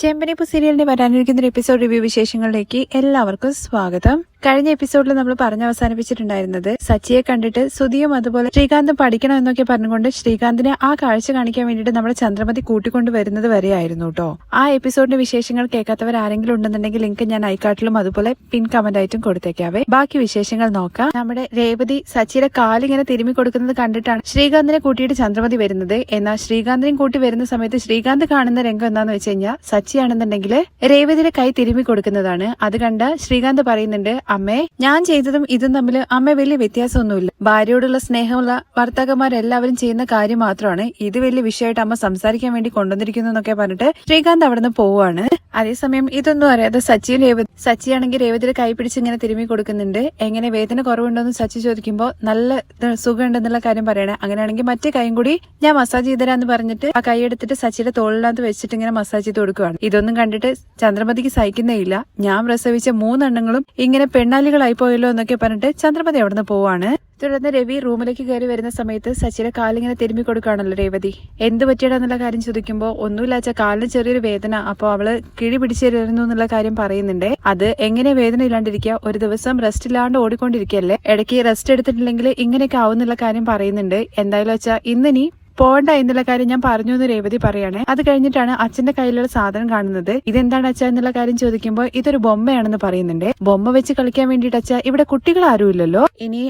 ചെമ്പനിപ്പു സീരിയലിന്റെ വരാനിരിക്കുന്ന episode review വിശേഷങ്ങളിലേക്ക് എല്ലാവർക്കും സ്വാഗതം. കഴിഞ്ഞ എപ്പിസോഡിൽ നമ്മൾ പറഞ്ഞ് അവസാനിപ്പിച്ചിട്ടുണ്ടായിരുന്നത് സച്ചിയെ കണ്ടിട്ട് സുധിയും അതുപോലെ ശ്രീകാന്തും പഠിക്കണം എന്നൊക്കെ പറഞ്ഞുകൊണ്ട് ശ്രീകാന്തിനെ ആ കാഴ്ച കാണിക്കാൻ വേണ്ടിയിട്ട് നമ്മുടെ ചന്ദ്രമതി കൂട്ടിക്കൊണ്ട് വരുന്നത് വരെയായിരുന്നു കേട്ടോ ആ എപ്പിസോഡിന്റെ വിശേഷങ്ങൾ കേൾക്കാത്തവർ ആരെങ്കിലും ഉണ്ടെന്നുണ്ടെങ്കിൽ ലിങ്ക് ഞാൻ ഐക്കാട്ടിലും അതുപോലെ പിൻ കമന്റ് ആയിട്ടും കൊടുത്തേക്കാവേ. ബാക്കി വിശേഷങ്ങൾ നോക്കാം. നമ്മുടെ രേവതി സച്ചിയുടെ കാലിങ്ങനെ തിരുമ്മി കൊടുക്കുന്നത് കണ്ടിട്ടാണ് ശ്രീകാന്തിനെ കൂട്ടിയിട്ട് ചന്ദ്രമതി വരുന്നത്. എന്നാൽ ശ്രീകാന്തിനെയും കൂട്ടി വരുന്ന സമയത്ത് ശ്രീകാന്ത് കാണുന്ന രംഗം എന്താന്ന് വെച്ച് കഴിഞ്ഞാൽ സച്ചിയാണെന്നുണ്ടെങ്കിൽ രേവതിയുടെ കൈ തിരുമ്മി കൊടുക്കുന്നതാണ്. അത് കണ്ട ശ്രീകാന്ത് പറയുന്നുണ്ട് അമ്മേ ഞാൻ ചെയ്തതും ഇതും തമ്മിൽ അമ്മ വലിയ വ്യത്യാസമൊന്നുമില്ല. ഭാര്യയോടുള്ള സ്നേഹമുള്ള ഭർത്താക്കന്മാരെല്ലാവരും ചെയ്യുന്ന കാര്യം മാത്രമാണ് ഇത് വലിയ വിഷയമായിട്ട് അമ്മ സംസാരിക്കാൻ വേണ്ടി കൊണ്ടുവന്നിരിക്കുന്നു എന്നൊക്കെ പറഞ്ഞിട്ട് ശ്രീകാന്ത് അവിടുന്ന് പോവാണ് അതേസമയം ഇതൊന്നും അറിയാതെ സച്ചി രേവതി സച്ചി ആണെങ്കിൽ രേവതിയുടെ കൈ പിടിച്ച് ഇങ്ങനെ തിരുമ്മി കൊടുക്കുന്നുണ്ട്. എങ്ങനെ വേദന കുറവുണ്ടോന്ന് സച്ചി ചോദിക്കുമ്പോൾ നല്ല സുഖമുണ്ടെന്നുള്ള കാര്യം പറയണേ. അങ്ങനെയാണെങ്കിൽ മറ്റേ കൈയും കൂടി ഞാൻ മസാജ് ചെയ്തരാന്ന് പറഞ്ഞിട്ട് ആ കൈ എടുത്തിട്ട് സച്ചിയുടെ തോളിനകത്ത് വെച്ചിട്ട് ഇങ്ങനെ മസാജ് ചെയ്ത് കൊടുക്കുവാണ്. ഇതൊന്നും കണ്ടിട്ട് ചന്ദ്രമതിക്ക് സഹിക്കുന്നേ ഇല്ല. ഞാൻ പ്രസവിച്ച മൂന്നെണ്ണങ്ങളും ഇങ്ങനെ പെണ്ണാലികളായി പോയല്ലോ എന്നൊക്കെ പറഞ്ഞിട്ട് ചന്ദ്രമതി അവിടുന്ന് പോവാണ്. തുടർന്ന് രവി റൂമിലേക്ക് കയറി വരുന്ന സമയത്ത് സച്ചിയുടെ കാലിങ്ങനെ തിരുമ്മി കൊടുക്കുകയാണല്ലോ രേവതി. എന്ത് പറ്റിയടാന്നുള്ള കാര്യം ചോദിക്കുമ്പോൾ ഒന്നുമില്ലാച്ച കാലിന് ചെറിയൊരു വേദന അപ്പോൾ അവൾ കിഴി പിടിച്ചിരുന്നു എന്നുള്ള കാര്യം പറയുന്നുണ്ട്. അത് എങ്ങനെ വേദന ഇല്ലാണ്ടിരിക്കുക ഒരു ദിവസം റെസ്റ്റ് ഇല്ലാണ്ട് ഓടിക്കൊണ്ടിരിക്കുകയല്ലേ? ഇടയ്ക്ക് റെസ്റ്റ് എടുത്തിട്ടില്ലെങ്കിൽ ഇങ്ങനെയൊക്കെ ആവുന്നുള്ള കാര്യം പറയുന്നുണ്ട്. എന്തായാലും വെച്ചാൽ ഇന്നിനി പോകണ്ട എന്നുള്ള കാര്യം ഞാൻ പറഞ്ഞു എന്ന് രേവതി പറയാണ്. അത് കഴിഞ്ഞിട്ടാണ് അച്ഛന്റെ കയ്യിലുള്ള സാധനം കാണുന്നത്. ഇതെന്താണ് അച്ഛ എന്നുള്ള കാര്യം ചോദിക്കുമ്പോൾ ഇതൊരു ബൊമ്മയാണെന്ന് പറയുന്നുണ്ട്. ബൊമ്മ വെച്ച് കളിക്കാൻ വേണ്ടിയിട്ട് അച്ഛ ഇവിടെ കുട്ടികൾ ആരുമില്ലല്ലോ ഇനി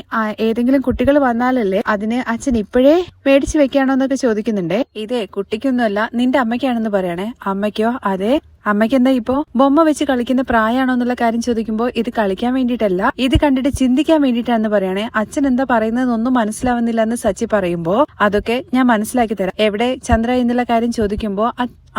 ഏതെങ്കിലും കുട്ടികൾ വന്നാലല്ലേ അതിന് അച്ഛൻ ഇപ്പോഴേ മേടിച്ചു വെക്കാണോ എന്നൊക്കെ ചോദിക്കുന്നുണ്ട്. ഇതേ കുട്ടിക്കൊന്നുമല്ല നിന്റെ അമ്മയ്ക്കാണെന്ന് പറയണേ. അമ്മയ്ക്കോ? അതെ. അമ്മയ്ക്ക് എന്താ ഇപ്പോ? ബൊമ്മ വെച്ച് കളിക്കുന്ന പ്രായമാണോ എന്നുള്ള കാര്യം ചോദിക്കുമ്പോൾ ഇത് കളിക്കാൻ വേണ്ടിയിട്ടല്ല ഇത് കണ്ടിട്ട് ചിന്തിക്കാൻ വേണ്ടിയിട്ടാണെന്ന് പറയണേ. അച്ഛൻ എന്താ പറയുന്നതെന്നൊന്നും മനസ്സിലാവുന്നില്ല എന്ന് സച്ചി പറയുമ്പോൾ അതൊക്കെ ഞാൻ മനസ്സിലാക്കി തരാം. എവിടെ ചന്ദ്ര എന്നുള്ള കാര്യം ചോദിക്കുമ്പോൾ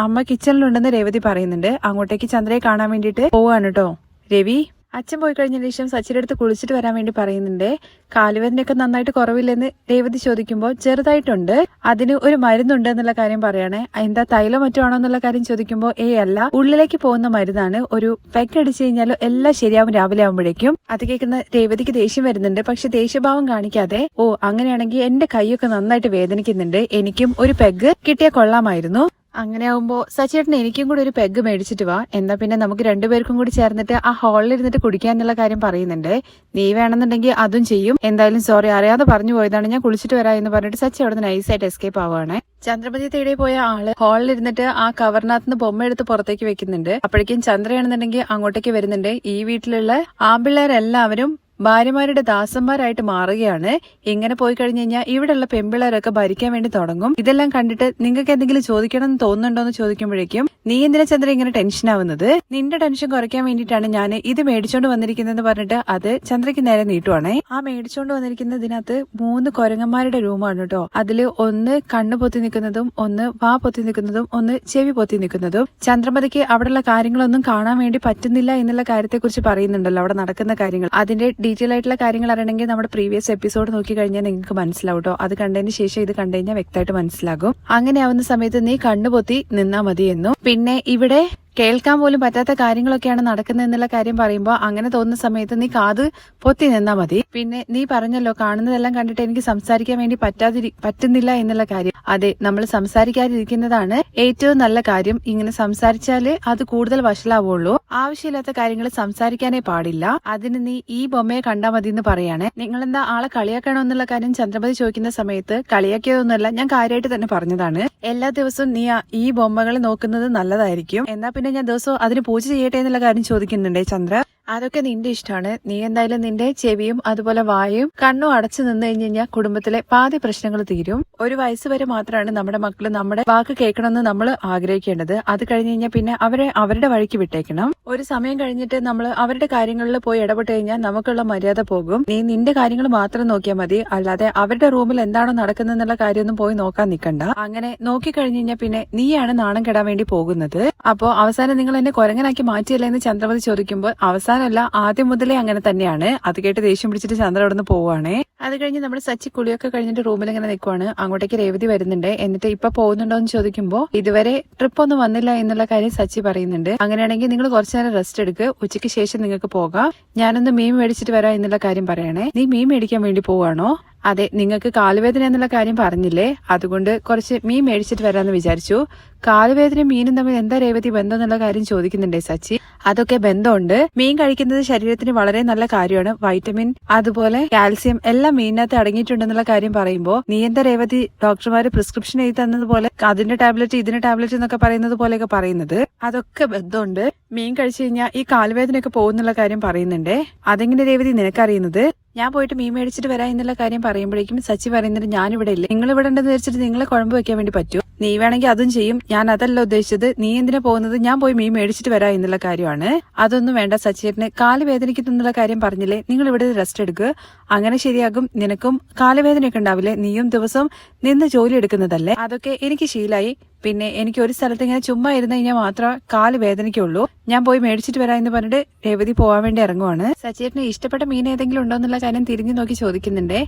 അമ്മ കിച്ചണിലുണ്ടെന്ന് രേവതി പറയുന്നുണ്ട്. അങ്ങോട്ടേക്ക് ചന്ദ്രയെ കാണാൻ വേണ്ടിയിട്ട് പോവാണ് കേട്ടോ രവി? അച്ഛൻ പോയി കഴിഞ്ഞ ശേഷം സച്ചിന്റെ അടുത്ത് കുളിച്ചിട്ട് വരാൻ വേണ്ടി പറയുന്നുണ്ട്. കാലുവേദനയൊക്കെ നന്നായിട്ട് കുറവില്ലെന്ന് രേവതി ചോദിക്കുമ്പോൾ ചെറുതായിട്ടുണ്ട്. അതിന് ഒരു മരുന്നുണ്ട് എന്നുള്ള കാര്യം പറയണേ. എന്താ തൈലം മറ്റോ ആണോ എന്നുള്ള കാര്യം ചോദിക്കുമ്പോൾ ഏ അല്ല. ഉള്ളിലേക്ക് പോകുന്ന മരുന്നാണ്. ഒരു പെക്ക് അടിച്ചു കഴിഞ്ഞാലും എല്ലാം ശരിയാവും രാവിലെ ആവുമ്പോഴേക്കും. അത് കേൾക്കുന്ന രേവതിക്ക് ദേഷ്യം വരുന്നുണ്ട്. പക്ഷെ ദേഷ്യഭാവം കാണിക്കാതെ ഓ അങ്ങനെയാണെങ്കിൽ എന്റെ കൈയൊക്കെ നന്നായിട്ട് വേദനിക്കുന്നുണ്ട്. എനിക്കും ഒരു പെഗ് കിട്ടിയ കൊള്ളാമായിരുന്നു. അങ്ങനെ ആവുമ്പോ സച്ചേട്ടൻ എനിക്കും കൂടി ഒരു പെഗ് മേടിച്ചിട്ട് വാ. എന്നാ പിന്നെ നമുക്ക് രണ്ടുപേർക്കും കൂടി ചേർന്നിട്ട് ആ ഹാളിൽ ഇരുന്നിട്ട് കുടിക്കാന്നുള്ള കാര്യം പറയുന്നുണ്ട്. നീ വേണമെന്നുണ്ടെങ്കിൽ അതും ചെയ്യും. എന്തായാലും സോറി അറിയാതെ പറഞ്ഞു പോയതാണ്. ഞാൻ കുളിച്ചിട്ട് വരാം എന്ന് പറഞ്ഞിട്ട് സച്ചി അവിടെ നിന്ന് നൈസായിട്ട് എസ്കേപ്പ് ആവുകയാണ് ചന്ദ്രമതി തേടി പോയ ആൾ ഹാളിൽ ഇരുന്നിട്ട് ആ കവറിനകത്ത് നിന്ന് ബൊമ്മ എടുത്ത് പുറത്തേക്ക് വെക്കുന്നുണ്ട്. അപ്പോഴേക്കും ചന്ദ്രയാണെന്നുണ്ടെങ്കിൽ അങ്ങോട്ടേക്ക് വരുന്നുണ്ട്. ഈ വീട്ടിലുള്ള ആമ്പിള്ളേരെല്ലാവരും ഭാര്യമാരുടെ ദാസന്മാരായിട്ട് മാറുകയാണ്. ഇങ്ങനെ പോയി കഴിഞ്ഞു കഴിഞ്ഞാൽ ഇവിടെയുള്ള പെമ്പിളേരൊക്കെ ഭരിക്കാൻ വേണ്ടി തുടങ്ങും. ഇതെല്ലാം കണ്ടിട്ട് നിങ്ങൾക്ക് എന്തെങ്കിലും ചോദിക്കണം എന്ന് തോന്നുന്നുണ്ടോ എന്ന് ചോദിക്കുമ്പോഴേക്കും നീ എന്തിനാ ചന്ദ്ര ഇങ്ങനെ ടെൻഷൻ ആവുന്നത്? നിന്റെ ടെൻഷൻ കുറയ്ക്കാൻ വേണ്ടിയിട്ടാണ് ഞാൻ ഇത് മേടിച്ചോണ്ട് വന്നിരിക്കുന്നതെന്ന് പറഞ്ഞിട്ട് അത് ചന്ദ്രയ്ക്ക് നേരെ നീട്ടുവാണേ. ആ മേടിച്ചോണ്ട് വന്നിരിക്കുന്നതിനകത്ത് മൂന്ന് കൊരങ്ങന്മാരുടെ റൂമാണ് കേട്ടോ. അതിൽ ഒന്ന് കണ്ണ് പൊത്തി നിൽക്കുന്നതും ഒന്ന് വാ പൊത്തി നിൽക്കുന്നതും ഒന്ന് ചെവി പൊത്തി നിൽക്കുന്നതും. ചന്ദ്രമതിക്ക് അവിടെയുള്ള കാര്യങ്ങളൊന്നും കാണാൻ വേണ്ടി പറ്റുന്നില്ല എന്നുള്ള കാര്യത്തെക്കുറിച്ച് പറയുന്നുണ്ടല്ലോ അവിടെ നടക്കുന്ന കാര്യങ്ങൾ. അതിന്റെ ഡീറ്റെയിൽ ആയിട്ടുള്ള കാര്യങ്ങൾ അറിയണമെങ്കിൽ നമ്മുടെ പ്രീവിയസ് എപ്പിസോഡ് നോക്കി കഴിഞ്ഞാൽ നിങ്ങൾക്ക് മനസ്സിലാവും കേട്ടോ അത് കണ്ടതിന് ശേഷം ഇത് കണ്ടു കഴിഞ്ഞാൽ വ്യക്തമായിട്ട് മനസ്സിലാകും. അങ്ങനെ ആവുന്ന സമയത്ത് നീ കണ്ണുപൊത്തി നിന്നാ മതി പിന്നെ ഇവിടെ കേൾക്കാൻ പോലും പറ്റാത്ത കാര്യങ്ങളൊക്കെയാണ് നടക്കുന്നത് എന്നുള്ള കാര്യം പറയുമ്പോൾ അങ്ങനെ തോന്നുന്ന സമയത്ത് നീ കാത് പൊത്തി നിന്നാ മതി. പിന്നെ നീ പറഞ്ഞല്ലോ കാണുന്നതെല്ലാം കണ്ടിട്ട് എനിക്ക് സംസാരിക്കാൻ വേണ്ടി പറ്റാതിരി പറ്റുന്നില്ല എന്നുള്ള കാര്യം. അതെ നമ്മൾ സംസാരിക്കാതിരിക്കുന്നതാണ് ഏറ്റവും നല്ല കാര്യം. ഇങ്ങനെ സംസാരിച്ചാൽ അത് കൂടുതൽ വഷളാവുള്ളൂ. ആവശ്യമില്ലാത്ത കാര്യങ്ങൾ സംസാരിക്കാനേ പാടില്ല. അതിന് നീ ഈ ബൊമ്മയെ കണ്ടാ മതി എന്ന് പറയാണ്. നിങ്ങൾ എന്താ ആളെ കളിയാക്കണോ എന്നുള്ള കാര്യം ചന്ദ്രപതി ചോദിക്കുന്ന സമയത്ത് കളിയാക്കിയതൊന്നുമല്ല ഞാൻ കാര്യമായിട്ട് തന്നെ പറഞ്ഞതാണ്. എല്ലാ ദിവസവും നീ ഈ ബൊമ്മകൾ നോക്കുന്നത് നല്ലതായിരിക്കും. എന്നാ പിന്നെ ഞാൻ ദിവസവും അതിന് പൂജ ചെയ്യട്ടെ എന്നുള്ള കാര്യം ചോദിക്കുന്നുണ്ടേ ചന്ദ്ര. അതൊക്കെ നിന്റെ ഇഷ്ടമാണ് നീ എന്തായാലും നിന്റെ ചെവിയും അതുപോലെ വായും കണ്ണും അടച്ചു നിന്ന് കഴിഞ്ഞ് കഴിഞ്ഞാൽ കുടുംബത്തിലെ പാതി പ്രശ്നങ്ങൾ തീരും. ഒരു വയസ്സ് വരെ മാത്രമാണ് നമ്മുടെ മക്കൾ നമ്മുടെ വാക്ക് കേൾക്കണമെന്ന് നമ്മൾ ആഗ്രഹിക്കേണ്ടത്. അത് കഴിഞ്ഞ് കഴിഞ്ഞാൽ പിന്നെ അവരെ അവരുടെ വഴിക്ക് വിട്ടേക്കണം. ഒരു സമയം കഴിഞ്ഞിട്ട് നമ്മൾ അവരുടെ കാര്യങ്ങളിൽ പോയി ഇടപെട്ട് കഴിഞ്ഞാൽ നമുക്കുള്ള മര്യാദ പോകും. നീ നിന്റെ കാര്യങ്ങൾ മാത്രം നോക്കിയാൽ മതി. അല്ലാതെ അവരുടെ റൂമിൽ എന്താണോ നടക്കുന്നതെന്നുള്ള കാര്യമൊന്നും പോയി നോക്കാൻ നിൽക്കണ്ട അങ്ങനെ നോക്കി കഴിഞ്ഞ് കഴിഞ്ഞാൽ പിന്നെ നീയാണ് നാണം കെടാൻ വേണ്ടി പോകുന്നത്. അപ്പോ അവസാനം നിങ്ങൾ എന്നെ കൊരങ്ങനാക്കി മാറ്റിയല്ലേ എന്ന് ചന്ദ്രമതി ചോദിക്കുമ്പോൾ അവസാനമല്ല ആദ്യം മുതലേ അങ്ങനെ തന്നെയാണ്. അത് കേട്ട് ദേഷ്യം പിടിച്ചിട്ട് ചന്ദ്ര അവിടെ നിന്ന് പോവാണേ അത് കഴിഞ്ഞ് നമ്മുടെ സച്ചി കുളിയൊക്കെ കഴിഞ്ഞിട്ട് റൂമിൽ ഇങ്ങനെ നിൽക്കുവാണ് അങ്ങോട്ടേക്ക് രേവതി വരുന്നുണ്ട്. എന്നിട്ട് ഇപ്പൊ പോകുന്നുണ്ടോ എന്ന് ചോദിക്കുമ്പോൾ ഇതുവരെ ട്രിപ്പ് ഒന്നും വന്നില്ല എന്നുള്ള കാര്യം സച്ചി പറയുന്നുണ്ട്. അങ്ങനെയാണെങ്കിൽ നിങ്ങൾ കുറച്ചു നേരം റെസ്റ്റ് എടുക്ക്. ഉച്ചയ്ക്ക് ശേഷം നിങ്ങൾക്ക് പോകാം. ഞാനൊന്ന് മീൻ മേടിച്ചിട്ട് വരാം എന്നുള്ള കാര്യം പറയണേ. നീ മീൻ മേടിക്കാൻ വേണ്ടി പോവാണോ അതെ നിങ്ങൾക്ക് കാലുവേദന എന്നുള്ള കാര്യം പറഞ്ഞില്ലേ? അതുകൊണ്ട് കുറച്ച് മീൻ മേടിച്ചിട്ട് വരാമെന്ന് വിചാരിച്ചു. കാലുവേദനയും മീനും തമ്മിൽ എന്താ രേവതി ബന്ധം എന്നുള്ള കാര്യം ചോദിക്കുന്നുണ്ടേ സച്ചി? അതൊക്കെ ബന്ധമുണ്ട്. മീൻ കഴിക്കുന്നത് ശരീരത്തിന് വളരെ നല്ല കാര്യമാണ്. വൈറ്റമിൻ അതുപോലെ കാൽസ്യം എല്ലാം മീനിനകത്ത് അടങ്ങിയിട്ടുണ്ടെന്നുള്ള കാര്യം പറയുമ്പോൾ നീ എന്താ രേവതി ഡോക്ടർമാര് പ്രിസ്ക്രിപ്ഷൻ എഴുതി തന്നതുപോലെ അതിന്റെ ടാബ്ലറ്റ് ഇതിന്റെ ടാബ്ലറ്റ് എന്നൊക്കെ പറയുന്നത് പോലെയൊക്കെ പറയുന്നത്? അതൊക്കെ ബന്ധമുണ്ട്. മീൻ കഴിച്ചു കഴിഞ്ഞാൽ ഈ കാൽവേദനയൊക്കെ പോകുന്നുള്ള കാര്യം പറയുന്നുണ്ടേ. അതെങ്ങനെ രേവതി നിനക്കറിയുന്നത്? ഞാൻ പോയിട്ട് മീൻ മേടിച്ചിട്ട് വരാം എന്നുള്ള കാര്യം പറയുമ്പോഴേക്കും സച്ചി പറയുന്നത് ഞാനിവിടെ ഇല്ല. നിങ്ങൾ ഇവിടെ ഉണ്ടെന്ന് വെച്ചിട്ട് നിങ്ങളെ കുഴമ്പ് വെക്കാൻ വേണ്ടി പറ്റൂ. നീ വേണമെങ്കിൽ അതും ചെയ്യും. ഞാൻ അതല്ല ഉദ്ദേശിച്ചത്. നീ എന്തിനാ പോകുന്നത്? ഞാൻ പോയി മീൻ മേടിച്ചിട്ട് വരാം എന്നുള്ള കാര്യമാണ്. അതൊന്നും വേണ്ട സച്ചിയേട്ടന്. കാൽ എന്നുള്ള കാര്യം പറഞ്ഞില്ലേ? നിങ്ങൾ ഇവിടെ റെസ്റ്റ് എടുക്കുക അങ്ങനെ ശരിയാകും. നിനക്കും കാലുവേദനയൊക്കെ ഉണ്ടാവില്ലേ? നീയും ദിവസം നിന്ന് ജോലി എടുക്കുന്നതല്ലേ? അതൊക്കെ എനിക്ക് ശീലായി. പിന്നെ എനിക്ക് ഒരു സ്ഥലത്ത് ഇങ്ങനെ ചുമ്മാ ഇരുന്ന് കഴിഞ്ഞാൽ മാത്രമേ കാൽ വേദനയ്ക്കുള്ളൂ ഞാൻ പോയി മേടിച്ചിട്ട് വരാം എന്ന് പറഞ്ഞിട്ട് രേവതി പോകാൻ വേണ്ടി ഇറങ്ങുവാണ്. സച്ചേട്ടന് ഇഷ്ടപ്പെട്ട മീൻ ഏതെങ്കിലും ഉണ്ടോ എന്നുള്ള കാര്യം തിരിഞ്ഞു നോക്കി ചോദിക്കുന്നുണ്ട്.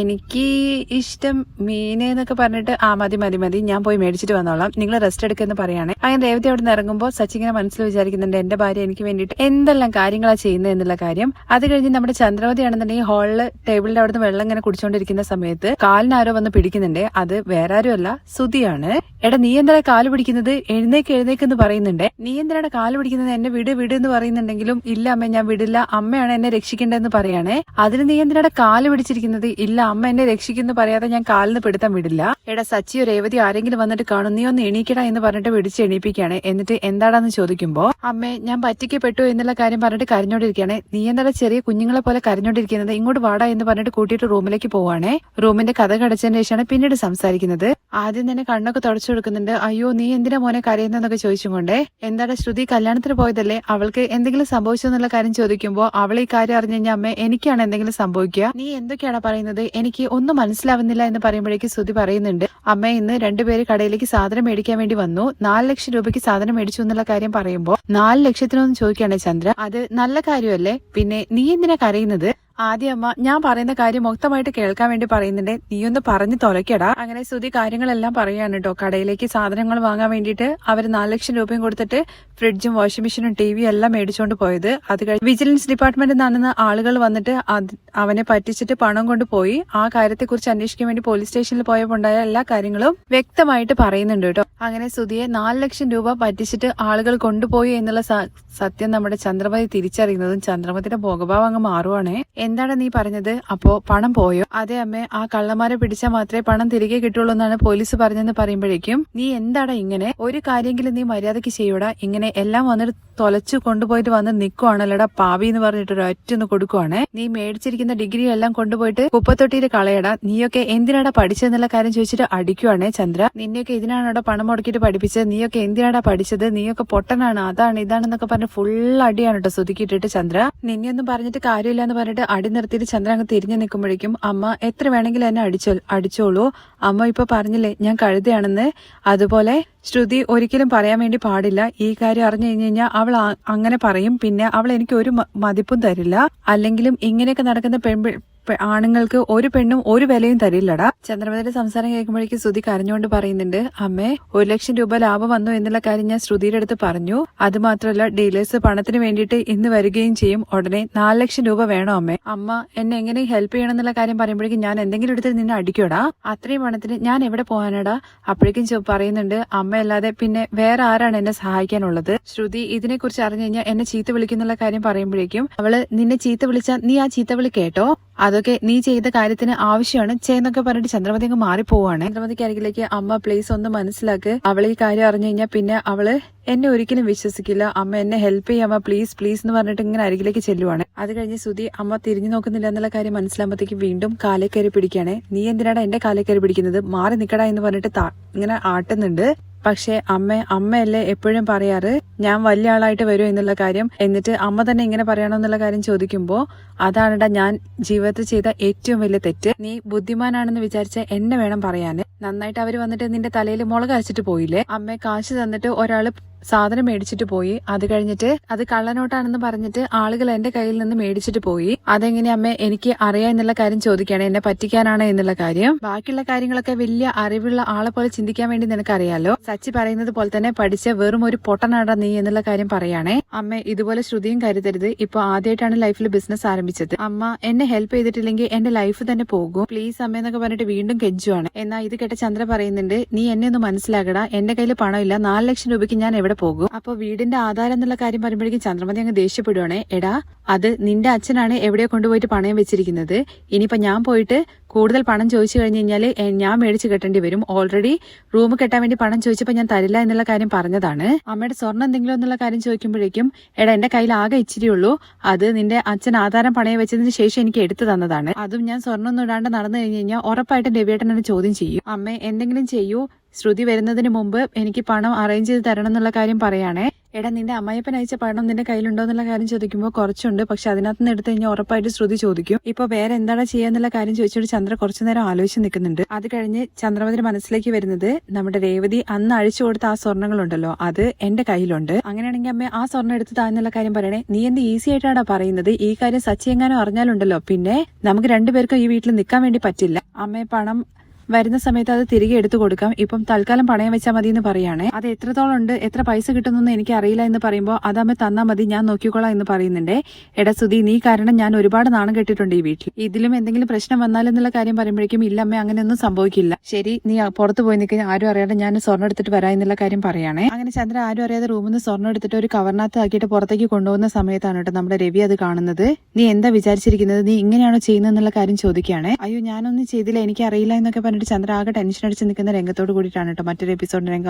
എനിക്ക് ഇഷ്ടം മീൻ എന്നൊക്കെ പറഞ്ഞിട്ട് ആ മതി മതി മതി ഞാൻ പോയി മേടിച്ചിട്ട് വന്നോളാം. നിങ്ങൾ റെസ്റ്റ് എടുക്കുമെന്ന് പറയാണ്. അങ്ങനെ രേവതി അവിടെ നിന്ന് ഇറങ്ങുമ്പോൾ സച്ചി ഇങ്ങനെ മനസ്സിൽ വിചാരിക്കുന്നുണ്ട് എന്റെ ഭാര്യ എനിക്ക് വേണ്ടിയിട്ട് എന്തെല്ലാം കാര്യങ്ങളാണ് ചെയ്യുന്നത് എന്നുള്ള കാര്യം. അത് കഴിഞ്ഞ് നമ്മുടെ ചന്ദ്രവതി ആണെന്നുണ്ടെങ്കിൽ ഹാളിൽ ടേബിളിന്റെ അവിടുന്ന് വെള്ളം ഇങ്ങനെ കുടിച്ചുകൊണ്ടിരിക്കുന്ന സമയത്ത് കാലിനാരോ ആരോ വന്ന് പിടിക്കുന്നുണ്ട്. അത് വേറെ അല്ല സുതിയാണ് എടാ നീ എന്താണ് കാൽ പിടിക്കുന്നത് എഴുന്നേക്ക് എഴുന്നേക്ക് എന്ന് പറയുന്നുണ്ട്. നീ കാൽ പിടിക്കുന്നത് എന്നെ വിട് വിട് എന്ന് പറയുന്നുണ്ടെങ്കിലും ഇല്ല അമ്മ ഞാൻ വിടില്ല. അമ്മയാണ് എന്നെ രക്ഷിക്കേണ്ടതെന്ന് പറയണേ. അതിന് നീ കാൽ പിടിച്ചിരിക്കുന്നത് ഇല്ല അമ്മ എന്നെ രക്ഷിക്കുന്നു പറയാതെ ഞാൻ കാലിന് പിടുത്തം വിടില്ല. എടാ സച്ചിയോ രേവതി ആരെങ്കിലും വന്നിട്ട് കാണും. നീ ഒന്ന് എണീക്കടാ എന്ന് പറഞ്ഞിട്ട് പിടിച്ച് എണീപ്പിക്കുകയാണ്. എന്നിട്ട് എന്താടാന്ന് ചോദിക്കുമ്പോ അമ്മേ ഞാൻ പറ്റിക്കപ്പെട്ടു എന്നുള്ള കാര്യം പറഞ്ഞിട്ട് കരഞ്ഞോണ്ടിരിക്കുകയാണ്. നീ എന്താണ് ചെറിയ കുഞ്ഞുങ്ങളെ പോലെ കരഞ്ഞോണ്ടിരിക്കുന്നത് ഇങ്ങോട്ട് വാടാ എന്ന് പറഞ്ഞിട്ട് കൂട്ടിയിട്ട് റൂമിലേക്ക് പോവാണേ. റൂമിന്റെ കഥ കടച്ചതിന് ശേഷമാണ് പിന്നീട് സംസാരിക്കുന്നത്. ആദ്യം തന്നെ കണ്ണൊക്കെ തുടച്ചു കൊടുക്കുന്നുണ്ട് അയ്യോ നീ എന്തിനാ മോനെ കരയുന്നതെന്നൊക്കെ ചോദിച്ചുകൊണ്ടേ എന്താണ് ശ്രുതി കല്യാണത്തിന് പോയതല്ലേ? അവൾക്ക് എന്തെങ്കിലും സംഭവിച്ചു എന്നുള്ള കാര്യം ചോദിക്കുമ്പോൾ അവൾ ഈ കാര്യം അറിഞ്ഞു കഴിഞ്ഞാൽ അമ്മ എനിക്കാണ് എന്തെങ്കിലും സംഭവിക്കുക. നീ എന്തൊക്കെയാണ് പറയുന്നത്? എനിക്ക് ഒന്നും മനസ്സിലാവുന്നില്ല എന്ന് പറയുമ്പോഴേക്ക് ശ്രുതി പറയുന്നുണ്ട് അമ്മ ഇന്ന് രണ്ടുപേര് കടയിലേക്ക് സാധനം മേടിക്കാൻ വേണ്ടി വന്നു. നാല് ലക്ഷം രൂപയ്ക്ക് സാധനം മേടിച്ചു എന്നുള്ള കാര്യം പറയുമ്പോൾ നാല് ലക്ഷത്തിനൊന്നും ചോദിക്കുകയാണ് ചന്ദ്ര അത് നല്ല കാര്യമല്ലേ? പിന്നെ നീ എന്തിനാ കരയുന്നത്? ആദ്യം അമ്മ ഞാൻ പറയുന്ന കാര്യം മൊത്തമായിട്ട് കേൾക്കാൻ വേണ്ടി പറയുന്നുണ്ട്. നീ ഒന്ന് പറഞ്ഞു തുലക്കടാ അങ്ങനെ ശ്രുതി കാര്യങ്ങളെല്ലാം പറയാണ് കേട്ടോ കടയിലേക്ക് സാധനങ്ങൾ വാങ്ങാൻ വേണ്ടിയിട്ട് അവർ നാല് ലക്ഷം രൂപയും കൊടുത്തിട്ട് ഫ്രിഡ്ജും വാഷിംഗ് മെഷീനും ടി വി എല്ലാം മേടിച്ചുകൊണ്ട് പോയത്. അത് കഴിഞ്ഞ് വിജിലൻസ് ഡിപ്പാർട്ട്മെന്റിൽ നിന്നാണെന്ന് ആളുകൾ വന്നിട്ട് അവനെ പറ്റിച്ചിട്ട് പണം കൊണ്ടുപോയി ആ കാര്യത്തെക്കുറിച്ച് അന്വേഷിക്കാൻ വേണ്ടി പോലീസ് സ്റ്റേഷനിൽ പോയപ്പോൾ ഉണ്ടായ എല്ലാ കാര്യങ്ങളും വ്യക്തമായിട്ട് പറയുന്നുണ്ട് കേട്ടോ അങ്ങനെ സുധിയെ നാല് ലക്ഷം രൂപ പറ്റിച്ചിട്ട് ആളുകൾ കൊണ്ടുപോയി എന്നുള്ള സത്യം നമ്മുടെ ചന്ദ്രമതി തിരിച്ചറിയുന്നതും ചന്ദ്രമതിയുടെ ഭോഗഭാവം അങ്ങ് മാറുവാണേ. എന്താണ് നീ പറഞ്ഞത്? അപ്പോ പണം പോയോ? അതെ അമ്മേ ആ കള്ളന്മാരെ പിടിച്ചാൽ മാത്രമേ പണം തിരികെ കിട്ടുള്ളൂ എന്നാണ് പോലീസ് പറഞ്ഞെന്ന് പറയുമ്പോഴേക്കും നീ എന്താടാ ഇങ്ങനെ? ഒരു കാര്യമെങ്കിലും നീ മര്യാദയ്ക്ക് ചെയ്യൂടാ? ഇങ്ങനെ എല്ലാം വന്നിട്ട് തൊലച്ചു കൊണ്ടുപോയിട്ട് വന്ന് നിൽക്കുവാണല്ലടാ പാവി എന്ന് പറഞ്ഞിട്ട് ഒരു ഒറ്റൊന്ന് കൊടുക്കുവാണേ? നീ മേടിച്ചിരിക്കുന്ന ഡിഗ്രി എല്ലാം കൊണ്ടുപോയിട്ട് കുപ്പത്തൊട്ടിയിൽ കളയടാ? നീയൊക്കെ എന്തിനാടാ പഠിച്ചതെന്നുള്ള കാര്യം ചോദിച്ചിട്ട് അടിക്കുവാണേ ചന്ദ്ര? നിന്നെയൊക്കെ ഇതിനാണോടാ പണം മുടക്കിയിട്ട് പഠിപ്പിച്ചത്? നീയൊക്കെ എന്തിനാടാ പഠിച്ചത്? നീയൊക്കെ പൊട്ടനാണ് അതാണ് ഇതാണെന്നൊക്കെ പറഞ്ഞ് ഫുൾ അടിയാണ് കേട്ടോ സുതുക്കിയിട്ടിട്ട് ചന്ദ്ര. നിന്നെയൊന്നും പറഞ്ഞിട്ട് കാര്യമില്ല എന്ന് പറഞ്ഞിട്ട് അടി നിർത്തിയിട്ട് ചന്ദ്രൻ അങ്ങ് തിരിഞ്ഞു നിൽക്കുമ്പോഴേക്കും അമ്മ എത്ര വേണമെങ്കിലും എന്നെ അടിച്ചോ അടിച്ചോളൂ. അമ്മ ഇപ്പൊ പറഞ്ഞില്ലേ ഞാൻ കഴുതയാണെന്ന്. അതുപോലെ ശ്രുതി ഒരിക്കലും പറയാൻ വേണ്ടി പാടില്ല. ഈ കാര്യം അറിഞ്ഞു കഴിഞ്ഞു കഴിഞ്ഞാൽ അവൾ അങ്ങനെ പറയും. പിന്നെ അവൾ എനിക്ക് ഒരു മതിപ്പും തരില്ല. അല്ലെങ്കിലും ഇങ്ങനെയൊക്കെ നടക്കുന്ന പെൺപി ആണുങ്ങൾക്ക് ഒരു പെണ്ണും ഒരു വിലയും തരില്ലടാ. ചന്ദ്രമതിയുടെ സംസാരം കേൾക്കുമ്പോഴേക്കും ശ്രുതി കരഞ്ഞുകൊണ്ട് പറയുന്നുണ്ട് അമ്മേ ഒരു ലക്ഷം രൂപ ലാഭം വന്നു എന്നുള്ള കാര്യം ഞാൻ ശ്രുതിയുടെ അടുത്ത് പറഞ്ഞു. അത് മാത്രമല്ല ഡീലേഴ്സ് പണത്തിന് വേണ്ടിയിട്ട് ഇന്ന് വരികയും ചെയ്യും. ഉടനെ നാല് ലക്ഷം രൂപ വേണോ അമ്മേ? അമ്മ എന്നെ എങ്ങനെ ഹെൽപ്പ് ചെയ്യണം എന്നുള്ള കാര്യം പറയുമ്പോഴേക്കും ഞാൻ എന്തെങ്കിലും എടുത്ത് നിന്നെ അടിക്കോടാ അത്രയും പണത്തിന് ഞാൻ എവിടെ പോകാനടാ? അപ്പോഴേക്കും പറയുന്നുണ്ട് അമ്മയല്ലാതെ പിന്നെ വേറെ ആരാണ് എന്നെ സഹായിക്കാനുള്ളത്? ശ്രുതി ഇതിനെ കുറിച്ച് അറിഞ്ഞു കഴിഞ്ഞാൽ എന്നെ ചീത്ത വിളിക്കുന്നുള്ള കാര്യം പറയുമ്പോഴേക്കും അവൾ നിന്നെ ചീത്ത വിളിച്ചാൽ നീ ആ ചീത്ത വിളി കേട്ടോ? അതൊക്കെ നീ ചെയ്ത കാര്യത്തിന് ആവശ്യമാണ്. ചെയ്യുന്നൊക്കെ പറഞ്ഞിട്ട് ചന്ദ്രമതി അങ്ങ് മാറിപ്പോവാണ്. ചന്ദ്രമതിക്ക് അരികിലേക്ക് അമ്മ പ്ലീസ് ഒന്ന് മനസ്സിലാക്ക്. അവൾ ഈ കാര്യം അറിഞ്ഞു കഴിഞ്ഞാൽ പിന്നെ അവൾ എന്നെ ഒരിക്കലും വിശ്വസിക്കില്ല. അമ്മ എന്നെ ഹെൽപ്പ് ചെയ്യാമ പ്ലീസ് പ്ലീസ് എന്ന് പറഞ്ഞിട്ട് ഇങ്ങനെ അരികിലേക്ക് ചെല്ലുവാണ്. അത് കഴിഞ്ഞ് സുധി അമ്മ തിരിഞ്ഞു നോക്കുന്നില്ല എന്നുള്ള കാര്യം മനസ്സിലാകുമ്പോഴത്തേക്ക് വീണ്ടും കാലേ പിടിക്കുകയാണ്. നീ എന്തിനാണ് എന്റെ കാലേ പിടിക്കുന്നത്? മാറി നിക്കടാ എന്ന് പറഞ്ഞിട്ട് ഇങ്ങനെ ആട്ടുന്നുണ്ട്. പക്ഷെ അമ്മ അമ്മയല്ലേ എപ്പോഴും പറയാറ് ഞാൻ വലിയ ആളായിട്ട് വരും എന്നുള്ള കാര്യം. എന്നിട്ട് അമ്മ തന്നെ ഇങ്ങനെ പറയണമെന്നുള്ള കാര്യം ചോദിക്കുമ്പോൾ അതാണടാ ഞാൻ ജീവിതത്തിൽ ചെയ്ത ഏറ്റവും വലിയ തെറ്റ്. നീ ബുദ്ധിമാനാണെന്ന് വിചാരിച്ച എന്നെ വേണം പറയാന്. നന്നായിട്ട് അവർ വന്നിട്ട് നിന്റെ തലയിൽ മുളക് അരച്ചിട്ട് പോയില്ലേ? അമ്മയെ കാശ് തന്നിട്ട് ഒരാൾ സാധനം മേടിച്ചിട്ട് പോയി. അത് കഴിഞ്ഞിട്ട് അത് കള്ളനോട്ടാണെന്ന് പറഞ്ഞിട്ട് ആളുകൾ എന്റെ കയ്യിൽ നിന്ന് മേടിച്ചിട്ട് പോയി. അതെങ്ങനെ അമ്മ എനിക്ക് അറിയാം എന്നുള്ള കാര്യം ചോദിക്കുകയാണ്. എന്നെ പറ്റിക്കാനാണ് എന്നുള്ള കാര്യം. ബാക്കിയുള്ള കാര്യങ്ങളൊക്കെ വലിയ അറിവുള്ള ആളെ പോലെ ചിന്തിക്കാൻ വേണ്ടി നിനക്കറിയാലോ? സച്ചി പറയുന്നത് പോലെ തന്നെ പഠിച്ച വെറും ഒരു പൊട്ടനാട നീ എന്നുള്ള കാര്യം പറയാണേ. അമ്മ ഇതുപോലെ ശ്രുതിയും കരുതരുത്. ഇപ്പൊ ആദ്യമായിട്ടാണ് ലൈഫിൽ ബിസിനസ് ആരംഭിച്ചത്. അമ്മ എന്നെ ഹെൽപ്പ് ചെയ്തിട്ടില്ലെങ്കിൽ എന്റെ ലൈഫ് തന്നെ പോകും. പ്ലീസ് അമ്മ എന്നൊക്കെ പറഞ്ഞിട്ട് വീണ്ടും കെഞ്ചുവാണ് എന്നാൽ ഇത് കേട്ട ചന്ദ്ര പറയുന്നുണ്ട് നീ എന്നെ ഒന്ന് മനസ്സിലാകടാ എന്റെ കയ്യിൽ പണമില്ല. നാല് ലക്ഷം രൂപയ്ക്ക് ഞാൻ എവിടെ പോകും. അപ്പൊ വീടിന്റെ ആധാരം എന്നുള്ള കാര്യം പറയുമ്പോഴേക്കും ചന്ദ്രമതി അങ്ങ് ദേഷ്യപ്പെടുവാണേ. എടാ അത് നിന്റെ അച്ഛനാണ് എവിടെയോ കൊണ്ടുപോയിട്ട് പണയം വെച്ചിരിക്കുന്നത്. ഇനിയിപ്പോ ഞാൻ പോയിട്ട് കൂടുതൽ പണം ചോദിച്ചു കഴിഞ്ഞു കഴിഞ്ഞാൽ ഞാൻ മേടിച്ച് കെട്ടേണ്ടി വരും. ഓൾറെഡി റൂം കെട്ടാൻ വേണ്ടി പണം ചോദിച്ചപ്പോൾ ഞാൻ തരില്ല എന്നുള്ള കാര്യം പറഞ്ഞതാണ്. അമ്മയുടെ സ്വർണം എന്തെങ്കിലും എന്നുള്ള കാര്യം ചോദിക്കുമ്പോഴേക്കും എടാ എന്റെ കയ്യിൽ ആകെ ഇച്ചിരി ഉള്ളൂ. അത് നിന്റെ അച്ഛൻ ആധാരം പണയം വെച്ചതിന് ശേഷം എനിക്ക് എടുത്തു തന്നതാണ്. അതും ഞാൻ സ്വർണം ഒന്നും ഇടാണ്ട് നടന്നു കഴിഞ്ഞു കഴിഞ്ഞാൽ ഉറപ്പായിട്ടും രവിയേട്ടൻ എന്നെ ചോദ്യം ചെയ്യും. അമ്മ എന്തെങ്കിലും ചെയ്യൂ. ശ്രുതി വരുന്നതിന് മുമ്പ് എനിക്ക് പണം അറേഞ്ച് ചെയ്ത് തരണം എന്നുള്ള കാര്യം പറയുകയാണേ എടാ നിന്റെ അമ്മയപ്പൻ അയച്ച പണം നിന്റെ കയ്യിലുണ്ടോ എന്നുള്ള കാര്യം ചോദിക്കുമ്പോൾ കുറച്ചുണ്ട്. പക്ഷെ അതിനകത്ത് നിന്ന് എടുത്ത് കഴിഞ്ഞാൽ ഉറപ്പായിട്ട് ശ്രുതി ചോദിക്കും. ഇപ്പൊ വേറെ എന്താണ് ചെയ്യാന്നുള്ള കാര്യം ചോദിച്ചിട്ട് ചന്ദ്ര കുറച്ചു നേരം ആലോചിച്ച് നിൽക്കുന്നുണ്ട്. അത് കഴിഞ്ഞ് ചന്ദ്രമതിന്റെ മനസ്സിലേക്ക് വരുന്നത് നമ്മുടെ രേവതി അന്ന് അഴിച്ചു കൊടുത്ത ആ സ്വർണങ്ങളുണ്ടല്ലോ അത് എന്റെ കയ്യിലുണ്ട്. അങ്ങനെയാണെങ്കിൽ അമ്മ ആ സ്വർണം എടുത്ത് താന്നുള്ള കാര്യം പറയണേ. നീ എന്ത് ഈസി ആയിട്ടാണ് പറയുന്നത്? ഈ കാര്യം സച്ചി എങ്ങാനും അറിഞ്ഞാലുണ്ടല്ലോ. പിന്നെ നമുക്ക് രണ്ടുപേർക്കും ഈ വീട്ടിൽ നിൽക്കാൻ വേണ്ടി പറ്റില്ല. അമ്മയെ പണം വരുന്ന സമയത്ത് അത് തിരികെ എടുത്തു കൊടുക്കാം. ഇപ്പം തൽക്കാലം പണയം വെച്ചാൽ മതി എന്ന് പറയുകയാണേ അത് എത്രത്തോളം ഉണ്ട് എത്ര പൈസ കിട്ടുന്നു എനിക്ക് അറിയില്ല എന്ന് പറയുമ്പോൾ അതമ്മ തന്നാൽ മതി ഞാൻ നോക്കിക്കോളാം എന്ന് പറയുന്നുണ്ടേ. എടാ സുധി നീ കാരണം ഞാൻ ഒരുപാട് നാണം കെട്ടിട്ടുണ്ട് ഈ വീട്ടിൽ. ഇതിലും എന്തെങ്കിലും പ്രശ്നം വന്നാലെന്നുള്ള കാര്യം പറയുമ്പോഴേക്കും ഇല്ല അമ്മ അങ്ങനെയൊന്നും സംഭവിക്കില്ല. ശരി നീ പുറത്ത് പോയി നിൽക്കുന്ന ആരും അറിയാതെ ഞാൻ സ്വർണം എടുത്തിട്ട് വരാം എന്നുള്ള കാര്യം പറയുകയാണേ അങ്ങനെ ചന്ദ്ര ആരും അറിയാതെ റൂമിൽ നിന്ന് സ്വർണം എടുത്തിട്ട് ഒരു കവറിനകത്ത് ആക്കിയിട്ട് പുറത്തേക്ക് കൊണ്ടുപോകുന്ന സമയത്താണ് കേട്ടോ നമ്മുടെ രവി അത് കാണുന്നത്. നീ എന്താ വിചാരിച്ചിരിക്കുന്നത്? നീ ഇങ്ങനെയാണോ ചെയ്യുന്നത് എന്നുള്ള കാര്യം ചോദിക്കുകയാണ്. അയ്യോ ഞാനൊന്നും ചെയ്തില്ല എനിക്ക് അറിയില്ല എന്നൊക്കെ പറഞ്ഞിട്ട് ചന്ദ്ര ആകെ ടെൻഷൻ അടിച്ച് നിൽക്കുന്ന രംഗത്തോട് കൂടിയിട്ടാണ് കേട്ടോ മറ്റൊരു എപ്പിസോഡിന്റെ രംഗം.